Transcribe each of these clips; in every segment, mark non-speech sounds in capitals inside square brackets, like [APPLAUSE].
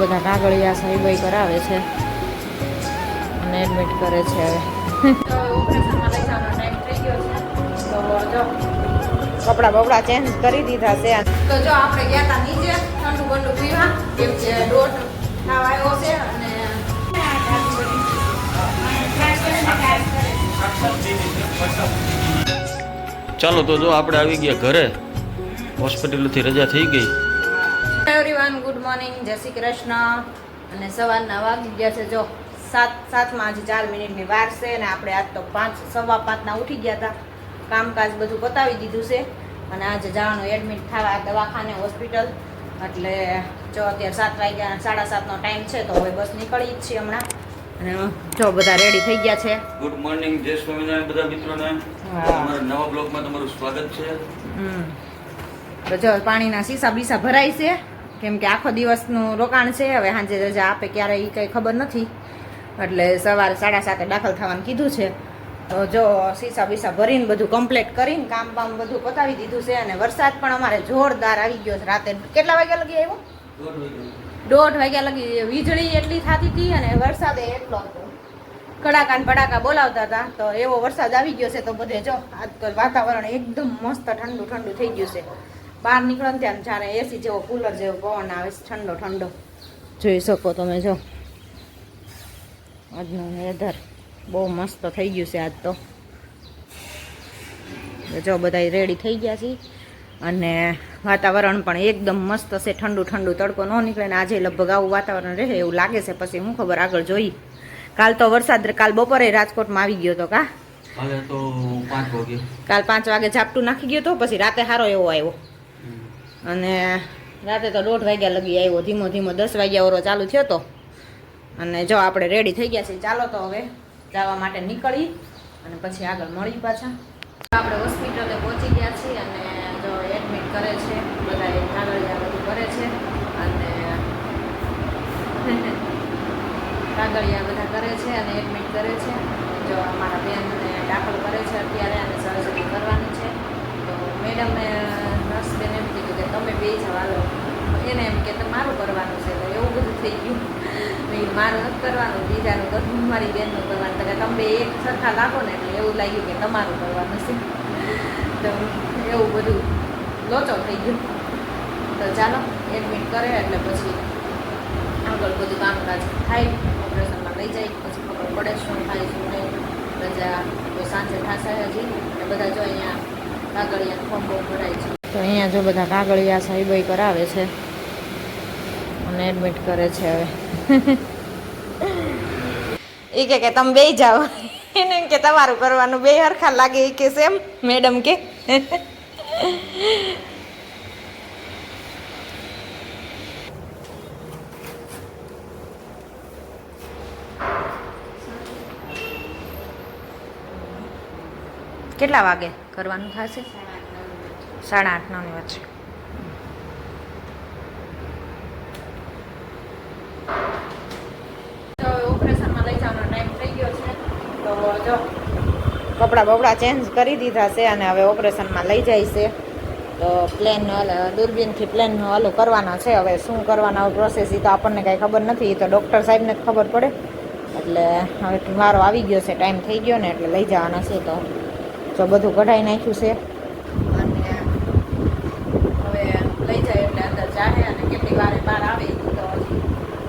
બધા કાગળિયા સાહેબાઈ કરાવે છે. અને એડમિટ કરે છે હવે. કપડાં બપડા ચેન્જ કરી દીધા છે. તો જો આપણે ગયા હતા નીચે ઠંડુ બંડુ પીવા એમ છે દોઢ ખાવા આવ્યો છે અને ચાલો તો જો આપણે આવી ગયા ઘરે. હોસ્પિટલથી રજા થઈ ગઈ. એવરીવન ગુડ મોર્નિંગ જય શ્રી કૃષ્ણ. અને સવારના વાગી ગયા છે જો સાત સાતમાં આજે ચાર મિનિટની વાર છે અને આપણે આજ તો પાંચ સવા પાંચના ઉઠી ગયા હતા. કામકાજ બધું પતાવી દીધું છે. અને આજે જવાનું એડમિટ થવા દવાખાને હોસ્પિટલ એટલે જો અત્યારે સાત વાગ્યા સાડા સાતનો ટાઈમ છે તો હવે બસ નીકળી જ છીએ હમણાં. અને જો બધા રેડી થઈ ગયા છે. ગુડ મોર્નિંગ જય સ્વામિનારાયણ બધા મિત્રોને. અમારા નવા બ્લોગમાં તમારું સ્વાગત છે. તો જો પાણીના સીસા બીસા ભરાય છે. કેમ કે આખો દિવસનું રોકાણ છે, હવે સાંજે રજા આપે ક્યારે એ કંઈ ખબર નથી. એટલે સવારે સાડા સાતે દાખલ થવાનું કીધું છે. તો જો સીસા બીસા ભરીને બધું કમ્પ્લીટ કરીને કામ બામ બધું પતાવી દીધું છે અને વરસાદ પણ અમારે જોરદાર આવી ગયો છે. રાતે કેટલા વાગ્યા લગી આવ્યો? દોઢ વાગ્યા લગી. વીજળી એટલી થતી હતી અને વરસાદ એટલો કડાકા ને પડાકા બોલાવતા હતા. તો એવો વરસાદ આવી ગયો છે તો બધે જો આજકાલ વાતાવરણ એકદમ મસ્ત ઠંડુ ઠંડુ થઈ ગયું છે. બહાર નીકળો ને ત્યાં જાણે એસી જેવો કુલર જેવો પવન આવે છે ઠંડો ઠંડો. જોઈ શકો તમે જો. આજનું વેધર બહુ મસ્ત થઈ ગયું છે આજ તો. જો બધા રેડી થઈ ગયા છે. અને વાતાવરણ પણ એકદમ મસ્ત છે ઠંડુ ઠંડુ તડકો ન નીકળે ને આજે લગભગ આવું વાતાવરણ રહે એવું લાગે છે. પછી હું ખબર આગળ જોઈ. કાલ તો વરસાદ કાલ બપોરે રાજકોટમાં આવી ગયો હતો કા? કાલે તો પાંચ વાગે કાલ પાંચ વાગે ઝાપટું નાખી ગયો હતો પછી રાતે સારો એવો આવ્યો. અને રાતે તો દોઢ વાગ્યા લગી આવ્યો. ધીમો ધીમો દસ વાગ્યા ઓરો ચાલુ થયો તો. અને જો આપણે રેડી થઈ ગયા છીએ, ચાલો તો હવે જવા માટે નીકળી અને પછી આગળ મળી પાછા. આપણે હોસ્પિટલે પહોંચી ગયા છીએ અને જો એડમિટ કરે છે બધા કાગળિયા બધું કરે છે અને [LAUGHS] કાગળિયા બધા કરે છે અને એડમિટ કરે છે. જો અમારા બેનને દાખલ કરે છે અત્યારે અને સરસ્વતી કરવાની છે. તો મેડમે તમે બે જવાલો એને એમ કે મારું કરવાનું છે. એવું બધું થઈ ગયું. નહીં મારું નથી કરવાનું, બીજાનું તો મારી બેનનું કરવાનું. કે તમે એક સરખા લાગો ને એટલે એવું લાગ્યું કે તમારું કરવાનું છે. તો એવું બધું લોચો થઈ ગયો. તો ચાલો એડમિટ કરે એટલે પછી આગળ બધું કામકાજ થાય. ઓપરેશનમાં લઈ જાય, પછી ખબર પડે શું થાય, શું નહીં. રજા તો સાંજે થશે હજી. બધા જો અહીંયા કાગળિયા ફોર્મ બહુ ભરાય છે. તો અહીંયા જો બધા કાગળિયા સાહેબાઈ કરાવે છે અને એડમિટ કરે છે હવે. એ કે કે તમે બે જાઓ. એને કે તમારું કરવાનું બે હરખા લાગે એ કે સેમ મેડમ કે. કેટલા વાગે કરવાનું થશે? સાડા આઠ નવની વચ્ચે. કપડાં બપડા ચેન્જ કરી દીધા છે અને હવે ઓપરેશનમાં લઈ જાય છે. તો પ્લેન દૂરબીનથી પ્લેન ઓલું કરવાના છે. હવે શું કરવાના પ્રોસેસ એ તો આપણને કાંઈ ખબર નથી. એ તો ડૉક્ટર સાહેબને જ ખબર પડે. એટલે હવે વારો આવી ગયો છે ટાઈમ થઈ ગયો ને એટલે લઈ જવાના છે. તો જો બધું કઢાઈ નાખ્યું છે અને હવે લઈ જાય એટલે અંદર જાહે અને કેટલી વાર બહાર આવે તો હજી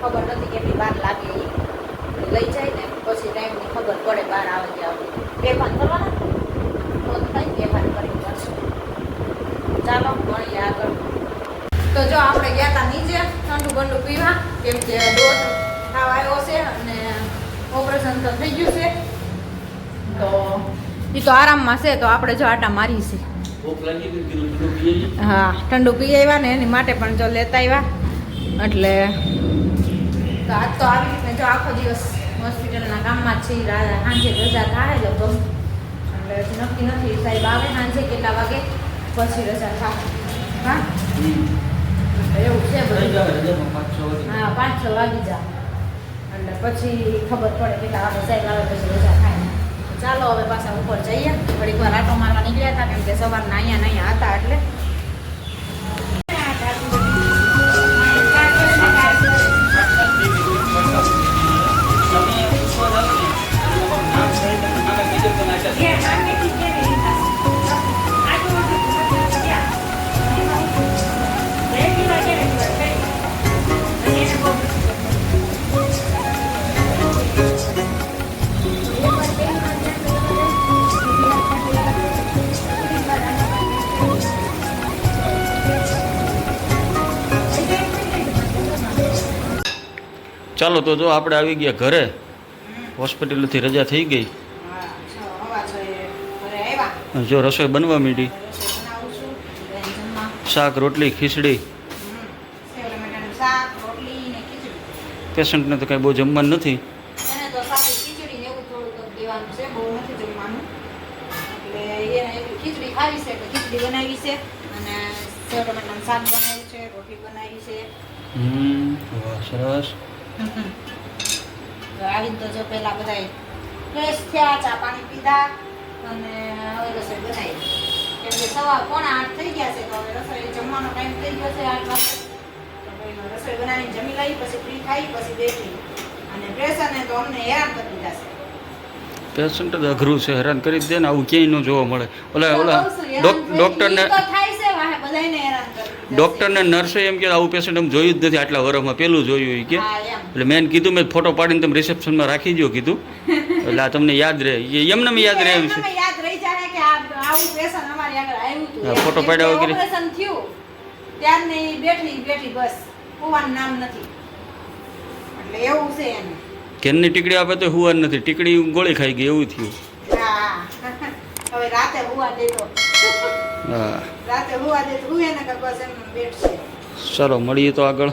ખબર નથી કેટલી વાર લાગે એ. લઈ જાય ને, પછી ટાઈમની ખબર પડે બહાર આવે કે બે ભાન કરવાના? તો થાય બે ભાન કરી કરશે. ચાલો, મળીએ આગળ. તો જો આપણે ગયા હતા નીચે, ઠંડુ બંડુ પીવા, કેમ કે દોઢ ખાવા આવ્યો છે અને ઓપરેશન તો થઈ ગયું છે. તો એ તો આરામમાં છે, તો આપણે જો આટા મારી છે હા ઠંડુ પી આવ્યા ને એની માટે પણ જો લેતા આવ્યા એટલે તો આજ તો આવી રીતે જો આખો દિવસ હોસ્પિટલના કામમાં જ છીએ સાંજે રજા થાય લગભગ એટલે નક્કી નથી સાહેબ આવે સાંજે કેટલા વાગે? પછી રજા થાય. હા? એવું છે છ હા પાંચ છ વાગી જા એટલે પછી ખબર પડે કેટલા વાગે સાહેબ આવે પછી રજા થાય. ચાલો હવે પાછા ઉપર જઈએ. થોડીક વાર આટો મારવા નીકળ્યા હતા કેમ કે સવારના અહીંયા નહીં હતા એટલે ચાલો તો જો આપણે આવી ગયા ઘરે. હોસ્પિટલથી રજા થઈ ગઈ. જો રસોઈ બનવા માંડી. શાક રોટલી ખીચડી. પેશન્ટને તો કાંઈ બહુ જમવાનું નથી. ખીચડી ને એવું થોડુંક દેવાનું છે બહુ નથી જમવાનું એટલે એને એવી ખીચડી ખાવી છે ખીચડી બનાવી છે અને સેવ ટમેટાનું શાક બનાવ્યું છે રોટલી બનાવી છે હમ વાહ સરસ. તો આવીને તો જો પહેલા બધા ફ્રેશ થયા ચા પાણી પીધા અને હવે રસોઈ બનાવી. કેમ કે સવાર પોણા આઠ થઈ ગયા છે તો હવે રસોઈ જમવાનો ટાઈમ થઈ ગયો છે આઠ વાગે. તો રસોઈ બનાવીને જમી લઈ પછી ફ્રી ખાઈ પછી બેઠી. અને પ્રેશરને તો અમને હેરાન કરી દીધા છે. પેશન્ટ અઘરું છે હેરાન કરી દે ને આવું ક્યાંય ન જોવા મળે. ઓલા ઓલા થઈ- ડોક્ટરને ઈ તો થાય છે વાહે બધાયને હેરાન ને નર્સે એમ કે આવું પેશન્ટ એમ જોયું જ નથી આટલા વર્ષમાં પેલું જોયું કે. એટલે મેં કીધું મેં ફોટો પાડીને તમે રિસેપ્શનમાં રાખી દો કીધું. એટલે આ તમને યાદ રહે. એ એમને યાદ રહે એમ છે ફોટો પાડ્યા વગેરે. હોવાનું ઘેરની ટીકડી આપે તો હુવા નથી. ટીકડી ગોળી ખાઈ ગઈ એવું થયું. હા. [LAUGHS] હવે રાતે હુવા દેતો હા. રાતે હોવા દે તો હુએ ને બસ એમ બેઠશે ચલો મળીએ તો આગળ.